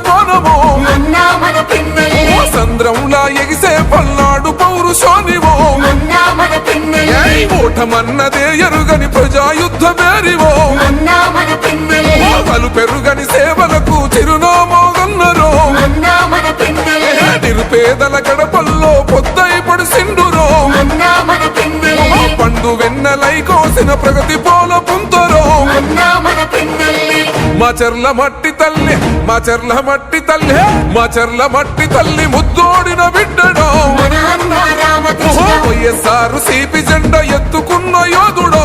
సంధించిన బోనమో అన్న మన పిన్నెల్లి సంద్రంలా ఎగిసే పల్నాడు పౌరుషానివో. ఓటమన్నదే ఎరుగని ప్రజాయుద్ధ మేరివో. పలు పెరుగని సేవలకు చిరునామోగన్నరో. నిరుపేదల గడపల్లో పొద్దై పడిసిండురో. పండు వెన్నెలై కోసిన ప్రగతి పోల పుంతరో. మా చెర్ల మట్టి తల్లి మా చెర్ల మట్టి తల్లి మా చెర్ల మట్టి తల్లి ముద్దోడిన బిడ్డడో వైఎస్ఆర్ సిపి జెండ ఎత్తుకున్న యోధుడో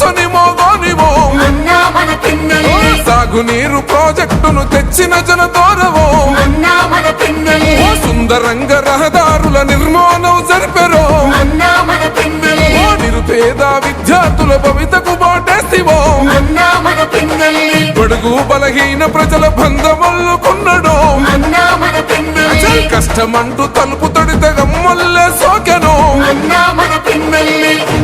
పచ్చని మోగానివో సాగునీరు ప్రాజెక్టును తెచ్చిన మన పిన్నెల్లి సుందరంగ రహదారుల నిర్మాణం జరిపెరో. నిరుపేద విద్యార్థుల భవితకు బాటేసివో. బడుగు బలహీన ప్రజల బంధమల్లుకున్నడో కష్టమంటూ తలుపు తడితే గమ్మల్లే సోకెను. అన్న మన పిన్నెల్లి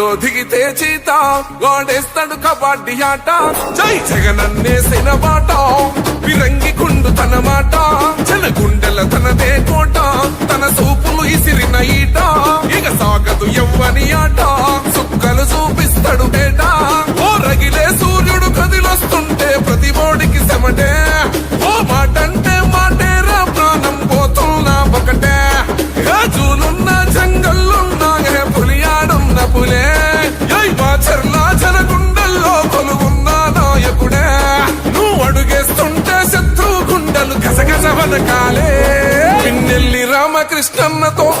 గాలిలో దిగితే చీత. గోడేస్తాడు కబడ్డీ ఆట. జై జగనన్నేసిన మాట విరంగి కుండు తన మాట. జన గుండెల తనదే కోట. తన సూపులు ఇసిరిన ఈట. ఇక సాగదు ఎవ్వని ఆట. సుక్కలు చూపిస్తాడు బేట ఓ రగిలే సూర్యుడు కదిలొస్తుంటే ప్రతి బోడికి సెమటే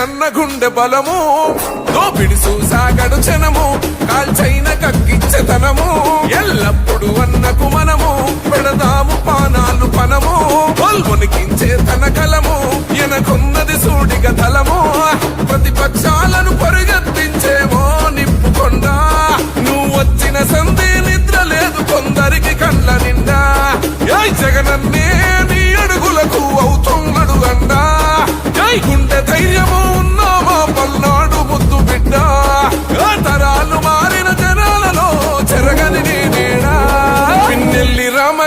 నన్న గుండె బలము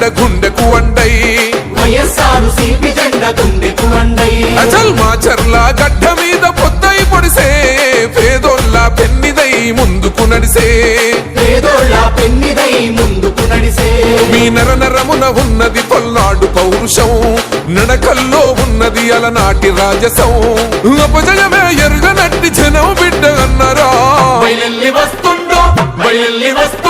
జెండ గుండెకు వండై అచల్ మాచర్ల గడ్డ మీద పొద్దై పొడిసే. పేదోళ్ళ పెన్నిదై ముందుకు నడిసే. పేదోళ్ళ పెన్నిదై ముందుకు నడిసే. మీ నర నరమున ఉన్నది పల్నాడు పౌరుషం. నడకల్లో ఉన్నది అలనాటి రాజసం. అపజయమే ఎరుగనట్టి జనం బిడ్డ అన్నరా. వస్తుండో బయలెల్లి వస్తుండో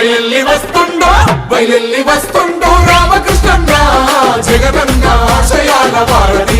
బయలెల్లి వస్తుండో బయలెల్లి వస్తుండో రామకృష్ణ జగనన్న ఆశయాల వారధి.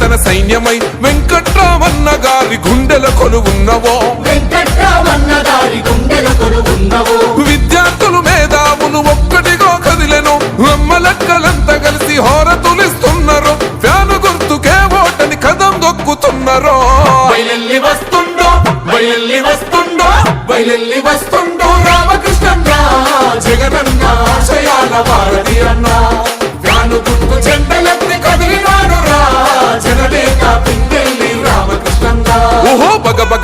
తన సైన్యమై వెంకట్రామన్న గారి గుండెల కొలువున్నవో. వెంకట్రామన్న గారి గుండెల కొలువున్నవు. విద్యార్థులు మేధావులు ఒక్కటిగా కదిలెను. అమ్మలక్కలంతా కలిసి హోరతులిస్తున్నారు. ఫ్యాను గుర్తుకే ఓటని కదం దొక్కుతున్నారు. వస్తుండో వస్తుండో వస్తుండో.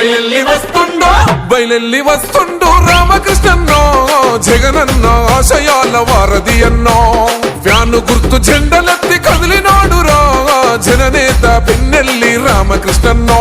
బయలెల్లి వస్తుండో. బయలెల్లి వస్తుండో రామకృష్ణన్నో జగనన్న ఆశయాల వారధి అన్నో. వ్యాను గుర్తు జెండలెత్తి కదిలినాడు రా జననేత పిన్నెల్లి రామకృష్ణన్నో.